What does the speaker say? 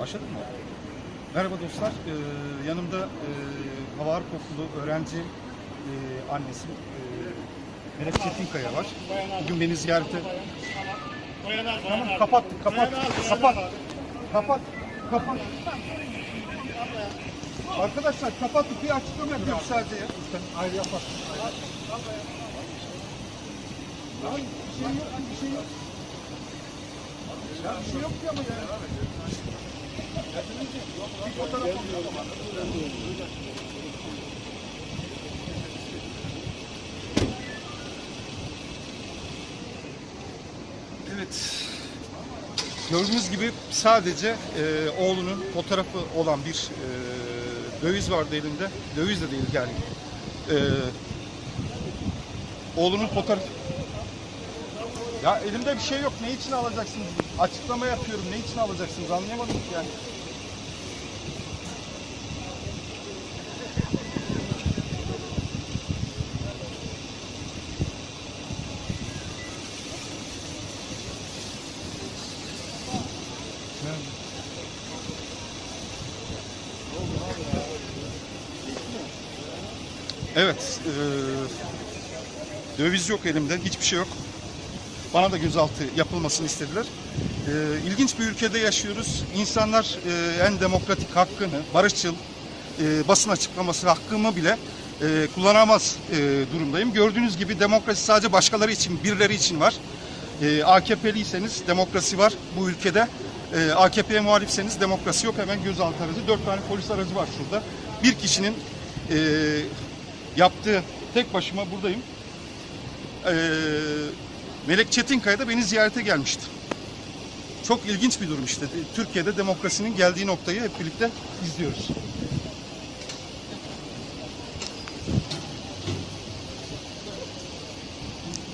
Başladık mı? Merhaba dostlar. Ee, yanımda e, Havar Kokulu öğrenci e, annesi Melek Çetinkaya var. Bugün beni ziyarete... Tamam kapat, kapat, kapat, kapat, kapat. Arkadaşlar kapat bir açıklama yapıyorum sadece ya. Ayrı yapar. Abi bir şey yok, bir şey yok. Ya bir şey yok ki ama ya. Evet. Gördüğünüz gibi sadece e, oğlunun fotoğrafı olan bir e, döviz vardı elinde. Döviz de değil yani. E, oğlunun fotoğrafı. Ya elimde bir şey yok. Ne için alacaksınız? Açıklama yapıyorum. Ne için alacaksınız? Anlayamadım ki yani. Evet. eee, döviz yok elimde. Hiçbir şey yok. Bana da gözaltı yapılmasını istediler. Eee ilginç bir ülkede yaşıyoruz. İnsanlar eee, en demokratik hakkını, barışçıl eee, basın açıklaması hakkımı bile eee, kullanamaz eee, durumdayım. Gördüğünüz gibi demokrasi sadece başkaları için, birileri için var. Eee AKP'liyseniz demokrasi var bu ülkede. Eee AKP'ye muhalifseniz demokrasi yok. Hemen gözaltı aracı. Dört tane polis aracı var şurada. Bir kişinin eee, yaptığı tek başıma buradayım. Eee Melek Çetinkaya da beni ziyarete gelmişti. Çok ilginç bir durum işte. Türkiye'de demokrasinin geldiği noktayı hep birlikte izliyoruz.